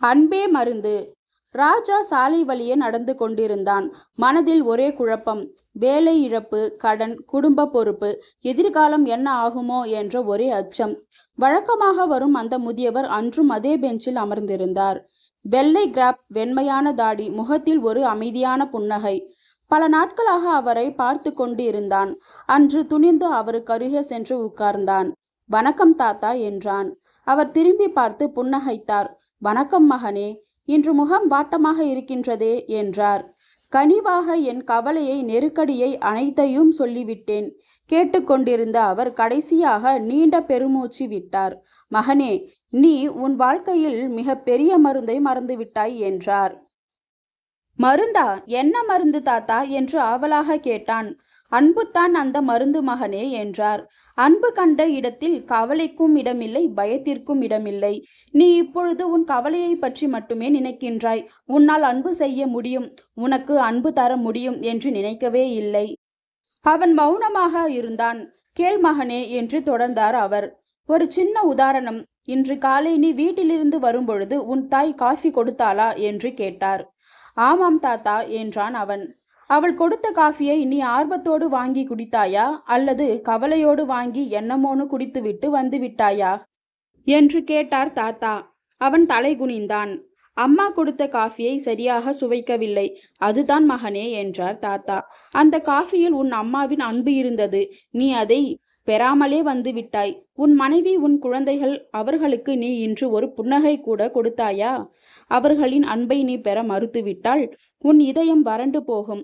அன்பே மருந்து. ராஜா சாலை வழியே நடந்து கொண்டிருந்தான். மனதில் ஒரே குழப்பம். வேலை இழப்பு கடன் குடும்ப பொறுப்பு எதிர்காலம் என்ன ஆகுமோ என்ற ஒரே அச்சம். வழக்கமாக வரும் அந்த முதியவர் அன்றும் அதே பெஞ்சில் அமர்ந்திருந்தார். வெள்ளை கிராப் வெண்மையான தாடி முகத்தில் ஒரு அமைதியான புன்னகை. பல நாட்களாக அவரை பார்த்து கொண்டு இருந்தான் அன்று துணிந்து அவருக்கு அருகே சென்று உட்கார்ந்தான். வணக்கம் தாத்தா என்றான். அவர் திரும்பி பார்த்து புன்னகைத்தார். வணக்கம் மகனே இன்று முகம் வாட்டமாக இருக்கின்றதே என்றார். கனிவாக என் கவலையை நெருக்கடியை அனைத்தையும் சொல்லிவிட்டேன். கேட்டுக்கொண்டிருந்த அவர் கடைசியாக நீண்ட பெருமூச்சு விட்டார். மகனே நீ உன் வாழ்க்கையில் மிக பெரிய மருந்தை மறந்துவிட்டாய் என்றார். மருந்தா என்ன மருந்து தாத்தா? என்று ஆவலாக கேட்டான். அன்புத்தான் அந்த மருந்து மகனே என்றார். அன்பு கண்ட இடத்தில் கவலைக்கும் இடமில்லை பயத்திற்கும் இடமில்லை. நீ இப்பொழுது உன் கவலையை பற்றி மட்டுமே நினைக்கின்றாய். உன்னால் அன்பு செய்ய முடியும் உனக்கு அன்பு தர முடியும் என்று நினைக்கவே இல்லை. அவன் மௌனமாக இருந்தான். கேள் மகனே என்று தொடர்ந்தார் அவர். ஒரு சின்ன உதாரணம். இன்று காலை நீ வீட்டிலிருந்து வரும்பொழுது உன் தாய் காஃபி கொடுத்தாளா? என்று கேட்டார். ஆமாம் தாத்தா என்றான் அவன். அவள் கொடுத்த காஃபியை நீ ஆர்வத்தோடு வாங்கி குடித்தாயா? அல்லது கவலையோடு வாங்கி என்னமோனு குடித்துவிட்டு வந்து விட்டாயா என்று கேட்டார் தாத்தா. அவன் தலை குனிந்தான். அம்மா கொடுத்த காஃபியை சரியாக சுவைக்கவில்லை. அதுதான் மகனே என்றார் தாத்தா. அந்த காஃபியில் உன் அம்மாவின் அன்பு இருந்தது. நீ அதை பெறாமலே வந்து விட்டாய் உன் மனைவி உன் குழந்தைகள் அவர்களுக்கு நீ இன்று ஒரு புன்னகை கூட கொடுத்தாயா? அவர்களின் அன்பை நீ பெற மறுத்துவிட்டால் உன் இதயம் வறண்டு போகும்.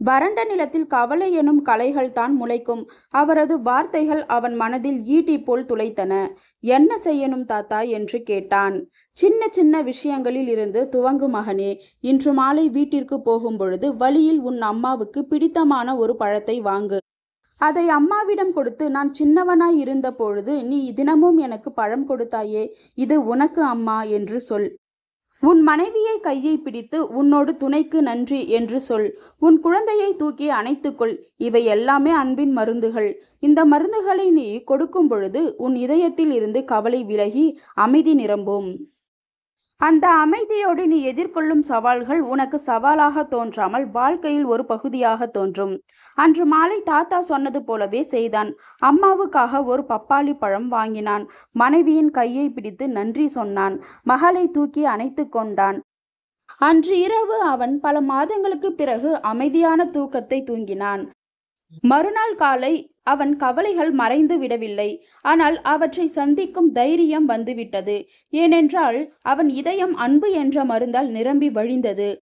வறண்ட நிலத்தில் கவலை எனும் கலைகள் தான் முளைக்கும். அவரது வார்த்தைகள் அவன் மனதில் ஈட்டி போல் துளைத்தன. என்ன செய்யணும் தாத்தா என்று கேட்டான். சின்ன சின்ன விஷயங்களில் இருந்து துவங்கு மகனே. இன்று மாலை வீட்டிற்கு போகும் பொழுது வழியில் உன் அம்மாவுக்கு பிடித்தமான ஒரு பழத்தை வாங்கு. அதை அம்மாவிடம் கொடுத்து நான் சின்னவனாய் இருந்த பொழுது நீ தினமும் எனக்கு பழம் கொடுத்தாயே. இது உனக்கு அம்மா என்று சொல். உன் மனைவியை கையை பிடித்து உன்னோடு துணைக்கு நன்றி என்று சொல். உன் குழந்தையை தூக்கி அணைத்துக்கொள். இவை எல்லாமே அன்பின் மருந்துகள். இந்த மருந்துகளை நீ கொடுக்கும் பொழுது உன் இதயத்தில் இருந்து கவலை விலகி அமைதி நிரம்பும். அந்த அமைதியோடு நீ எதிர்கொள்ளும் சவால்கள் உனக்கு சவாலாக தோன்றாமல் வாழ்க்கையில் ஒரு பகுதியாக தோன்றும். அன்று மாலை தாத்தா சொன்னது போலவே செய்தான். அம்மாவுக்காக ஒரு பப்பாளி பழம் வாங்கினான். மனைவியின் கையை பிடித்து நன்றி சொன்னான். மகளை தூக்கி அணைத்து கொண்டான். அன்று இரவு அவன் பல மாதங்களுக்கு பிறகு அமைதியான தூக்கத்தை தூங்கினான். மறுநாள் காலை அவன் கவலைகள் மறைந்து விடவில்லை. ஆனால் அவற்றை சந்திக்கும் தைரியம் வந்துவிட்டது. ஏனென்றால் அவன் இதயம் அன்பு என்ற மருந்தால் நிரம்பி வழிந்தது.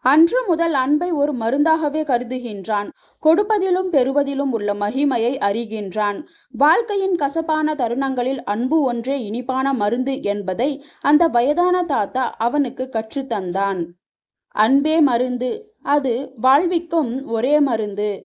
அன்று முதல் அன்பை ஒரு மருந்தாகவே கருதுகின்றான். கொடுப்பதிலும் பெறுவதிலும் உள்ள மகிமையை அறிகின்றான். வாழ்க்கையின் கசப்பான தருணங்களில் அன்பு ஒன்றே இனிப்பான மருந்து என்பதை அந்த வயதான தாத்தா அவனுக்கு கற்றுத்தந்தான். அன்பே மருந்து. அது வாழ்விக்கும் ஒரே மருந்து.